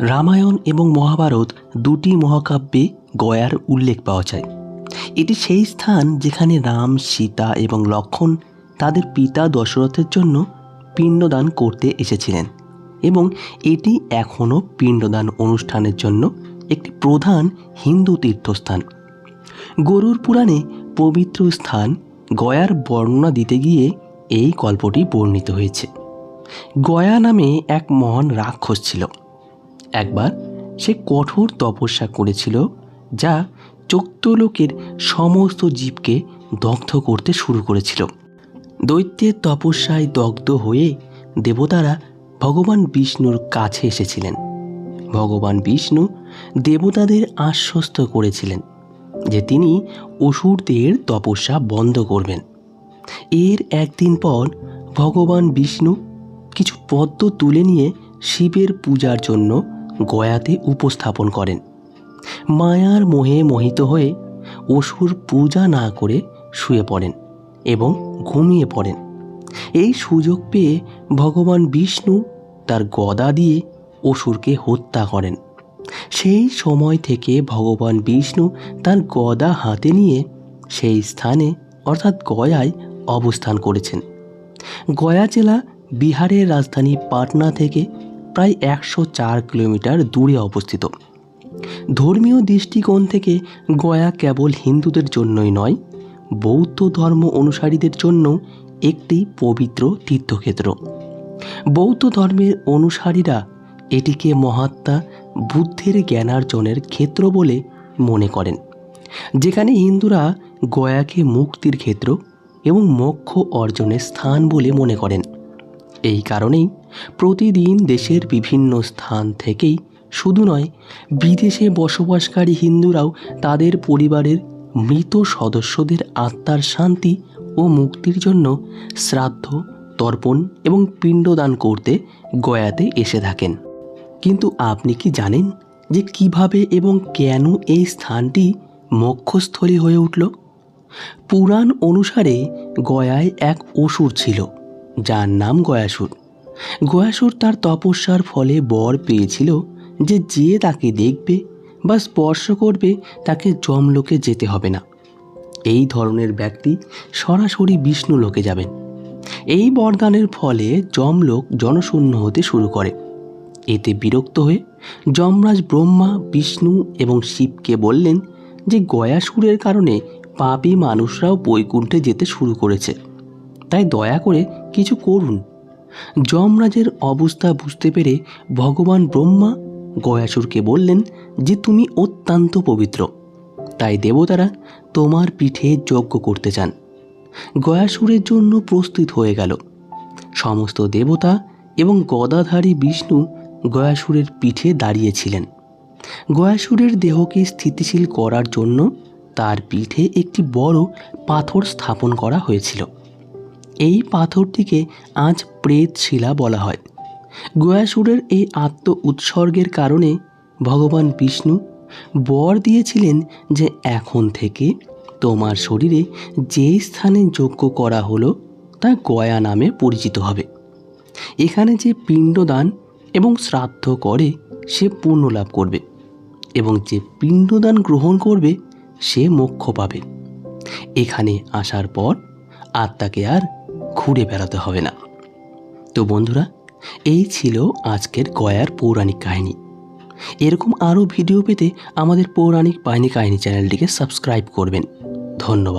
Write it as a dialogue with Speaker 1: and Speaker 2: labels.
Speaker 1: রামায়ণ এবং মহাভারত দুটি মহাকাব্যে গয়ার উল্লেখ পাওয়া যায়। এটি সেই স্থান যেখানে রাম, সীতা এবং লক্ষণ তাদের পিতা দশরথের জন্য পিণ্ডদান করতে এসেছিলেন এবং এটি এখনও পিণ্ডদান অনুষ্ঠানের জন্য একটি প্রধান হিন্দু তীর্থস্থান। গরুর পুরাণে পবিত্র স্থান গয়ার বর্ণনা দিতে গিয়ে এই গল্পটি বর্ণিত হয়েছে। গয়া নামে এক মহান রাক্ষস ছিল। একবার সে কঠোর তপস্যা করেছিল যা চৈত্যলোকের সমস্ত জীবকে দগ্ধ করতে শুরু করেছিল। দৈত্যের তপস্যায় দগ্ধ হয়ে দেবতারা ভগবান বিষ্ণুর কাছে এসেছিলেন। ভগবান বিষ্ণু দেবতাদের আশ্বস্ত করেছিলেন যে তিনি অসুরদের তপস্যা বন্ধ করবেন। এর একদিন পর ভগবান বিষ্ণু কিছু পদ্ম তুলে নিয়ে শিবের পূজার জন্য গয়াতে উপস্থাপন করেন। মায়ার মোহে মোহিত হয়ে অসুর পূজা না করে শুয়ে পড়েন এবং ঘুমিয়ে পড়েন। এই সুযোগ পেয়ে ভগবান বিষ্ণু তার গদা দিয়ে অসুরকে হত্যা করেন। সেই সময় থেকে ভগবান বিষ্ণু তার গদা হাতে নিয়ে সেই স্থানে, অর্থাৎ গয়ায়, অবস্থান করেছেন। গয়া জেলা বিহারের রাজধানী পাটনা থেকে প্রায় একশো চার কিলোমিটার দূরে অবস্থিত। ধর্মীয় দৃষ্টিকোণ থেকে গয়া কেবল হিন্দুদের জন্যই নয়, বৌদ্ধ ধর্ম অনুসারীদের জন্য একটি পবিত্র তীর্থক্ষেত্র। বৌদ্ধ ধর্মের অনুসারীরা এটিকে মহাত্মা বুদ্ধের জ্ঞানার্জনের ক্ষেত্র বলে মনে করেন, যেখানে হিন্দুরা গয়াকে মুক্তির ক্ষেত্র এবং মোক্ষ অর্জনের স্থান বলে মনে করেন। এই কারণেই প্রতিদিন দেশের বিভিন্ন স্থান থেকেই, শুধু নয়, বিদেশে বসবাসকারী হিন্দুরাও তাদের পরিবারের মৃত সদস্যদের আত্মার শান্তি ও মুক্তির জন্য শ্রাদ্ধ, তর্পণ এবং পিণ্ডদান করতে গয়াতে এসে থাকেন। কিন্তু আপনি কি জানেন যে কীভাবে এবং কেন এই স্থানটি মক্ষস্থলী হয়ে উঠল? পুরাণ অনুসারে গয়ায় এক অসুর ছিল, যার নাম গয়াসুর। গয়াসুর তার তপস্যার ফলে বর পেয়েছিল যে যে তাকে দেখবে বা স্পর্শ করবে, তাকে যমলোকে যেতে হবে না। এই ধরনের ব্যক্তি সরাসরি বিষ্ণু লোকে যাবেন। এই বরদানের ফলে যমলোক জনশূন্য হতে শুরু করে। এতে বিরক্ত হয়ে যমরাজ ব্রহ্মা, বিষ্ণু এবং শিবকে বললেন যে গয়াসুরের কারণে পাপী মানুষরাও বৈকুণ্ঠে যেতে শুরু করেছে। তাই দয়া করে কিছু করুন। যমরাজের অবস্থা বুঝতে পেরে ভগবান ব্রহ্মা গয়াসুরকে বললেন যে তুমি অত্যন্ত পবিত্র। তাই দেবতারা তোমার পিঠে যজ্ঞ করতে চান। গয়াসুরের জন্য প্রস্তুত হয়ে গেল। সমস্ত দেবতা এবং গদাধারী বিষ্ণু গয়াসুরের পিঠে দাঁড়িয়েছিলেন গয়াসুরের দেহকে স্থিতিশীল করার জন্য তার পিঠে একটি বড় পাথর স্থাপন করা হয়েছিল। এই পাথরটিকে আজ প্রেত শিলা বলা হয়। গয়াসুরের এই আত্ম উৎসর্গের কারণে ভগবান বিষ্ণু বর দিয়েছিলেন যে এখন থেকে তোমার শরীরে যে স্থানে যজ্ঞ করা হলো তা গয়া নামে পরিচিত হবে। এখানে যে পিণ্ডদান এবং শ্রাদ্ধ করে সে পূর্ণ লাভ করবে এবং যে পিণ্ডদান গ্রহণ করবে সে মোক্ষ পাবে। এখানে আসার পর আত্মাকে আর ঘুরে বেড়াতে হবে না। তো বন্ধুরা, এই ছিল আজকের গয়ার পৌরাণিক কাহিনী। এরকম আরও ভিডিও পেতে আমাদের পৌরাণিক বাহিনী কাহিনী চ্যানেলটিকে সাবস্ক্রাইব করবেন। ধন্যবাদ।